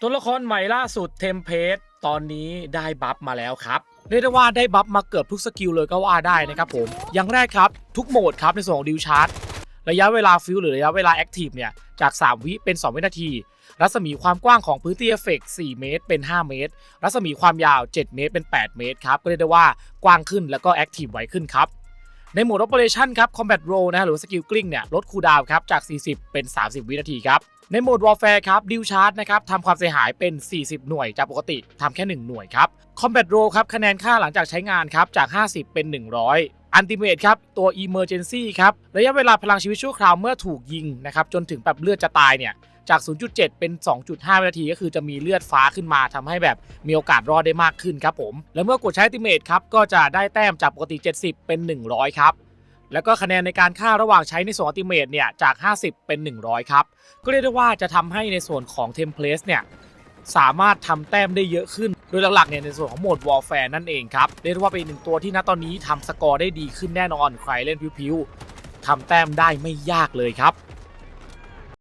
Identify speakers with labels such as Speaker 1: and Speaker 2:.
Speaker 1: ตัวละครใหม่ล่าสุดเทมเพสตอนนี้ได้บัฟมาแล้วครับเรียกได้ว่าได้บัฟมาเกือบทุกสกิลเลยก็ว่าได้นะครับผมอย่างแรกครับทุกโหมดครับในส่วนของดิวชาร์จระยะเวลาฟิลหรือระยะเวลาแอคทีฟเนี่ยจาก 3 วิเป็น 2 วินาที รัศมีความกว้างของพื้นที่เอฟเฟกต์4เมตร เป็น 5 เมตร รัศมีความยาว 7 เมตร เป็น 8 เมตรครับก็เรียกได้ว่ากว้างขึ้นแล้วก็แอคทีฟไวขึ้นครับ ในโหมด Operation ครับ Combat Roll นะฮะหรือสกิลกลิ้งเนี่ยลดคูลดาวครับจาก 40 เป็น 30 วินาทีครับในโหมด Warfare ครับดิวชาร์จนะครับทำความเสียหายเป็น 40 หน่วยจากปกติทำแค่ 1 หน่วยครับ Combat Roll ครับคะแนนค่าหลังจากใช้งานครับจาก 50 เป็น 100 Ultimate ครับ ตัว Emergency ครับ ระยะเวลาพลังชีวิตชั่วคราวเมื่อถูกยิงนะครับ จนถึงแบบเลือดจะตายเนี่ย จาก 0.7 เป็น 2.5 วินาทีก็คือจะมีเลือดฟ้าขึ้นมาทำให้แบบมีโอกาสรอดได้มากขึ้นครับผม แล้วเมื่อกดใช้ Ultimate ครับก็จะได้แต้มจากปกติ 70 เป็น 100 ครับ แล้วก็คะแนนในการฆ่าระหว่างใช้ในส่วนอัติเมทเนี่ยจาก 50 เป็น 100 ครับ ก็เรียกได้ว่าจะทำให้ในส่วนของเทมเพลสเนี่ยสามารถทำแต้มได้เยอะขึ้น โดยหลักๆเนี่ยในส่วนของโหมด Warfare นั่นเองครับเรียกได้ว่าเป็นหนึ่งตัวที่ณตอนนี้ทำสกอร์ได้ดีขึ้นแน่นอนใครเล่นพิวๆทำแต้มได้ไม่ยากเลยครับ